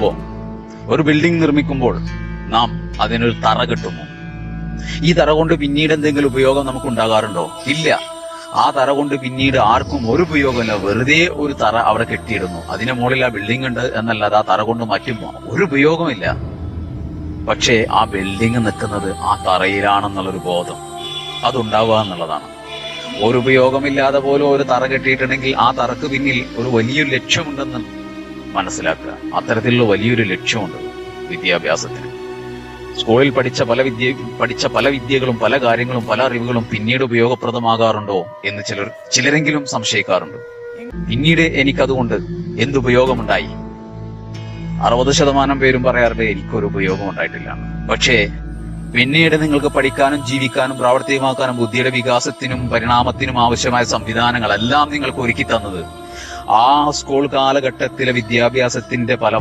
നിർമ്മിക്കുമ്പോൾ ഒരു ബിൽഡിംഗ് നിർമ്മിക്കുമ്പോൾ നാം അതിനൊരു തറ കിട്ടുമോ ഈ തറ കൊണ്ട് പിന്നീട് എന്തെങ്കിലും ഉപയോഗം നമുക്ക് ഉണ്ടാകാറുണ്ടോ? ഇല്ല. ആ തറ കൊണ്ട് പിന്നീട് ആർക്കും ഒരു ഉപയോഗമില്ല. വെറുതെ ഒരു തറ അവിടെ കെട്ടിയിടുന്നു. അതിന് മുകളിൽ ആ ബിൽഡിംഗ് ഉണ്ട് എന്നല്ലാതെ ആ തറ കൊണ്ട് മറ്റും ഒരു ഉപയോഗമില്ല. പക്ഷേ ആ ബിൽഡിംഗ് നിൽക്കുന്നത് ആ തറയിലാണെന്നുള്ളൊരു ബോധം അതുണ്ടാവുക എന്നുള്ളതാണ്. ഒരു ഉപയോഗമില്ലാതെ പോലും ഒരു തറ കെട്ടിയിട്ടുണ്ടെങ്കിൽ ആ തറക്ക് പിന്നിൽ ഒരു വലിയൊരു ലക്ഷ്യമുണ്ടെന്ന് മനസ്സിലാക്കുക. അത്തരത്തിലുള്ള വലിയൊരു ലക്ഷ്യമുണ്ട് വിദ്യാഭ്യാസത്തിന്. സ്കൂളിൽ പഠിച്ച പല വിദ്യ പഠിച്ച പല വിദ്യകളും പല കാര്യങ്ങളും പല അറിവുകളും പിന്നീട് ഉപയോഗപ്രദമാകാറുണ്ടോ എന്ന് ചിലർ ചിലരെങ്കിലും സംശയിക്കാറുണ്ട്. പിന്നീട് എനിക്കതുകൊണ്ട് എന്തുപയോഗമുണ്ടായി അറുപത് ശതമാനം പേരും പറയാറുണ്ട് എനിക്കൊരു ഉപയോഗം ഉണ്ടായിട്ടില്ല പക്ഷേ പിന്നീട് നിങ്ങൾക്ക് പഠിക്കാനും ജീവിക്കാനും പ്രാവർത്തികമാക്കാനും ബുദ്ധിയുടെ വികാസത്തിനും പരിണാമത്തിനും ആവശ്യമായ സംവിധാനങ്ങളെല്ലാം നിങ്ങൾക്ക് ഒരുക്കി തന്നത് ആ സ്കൂൾ കാലഘട്ടത്തിലെ വിദ്യാഭ്യാസത്തിന്റെ ഫലം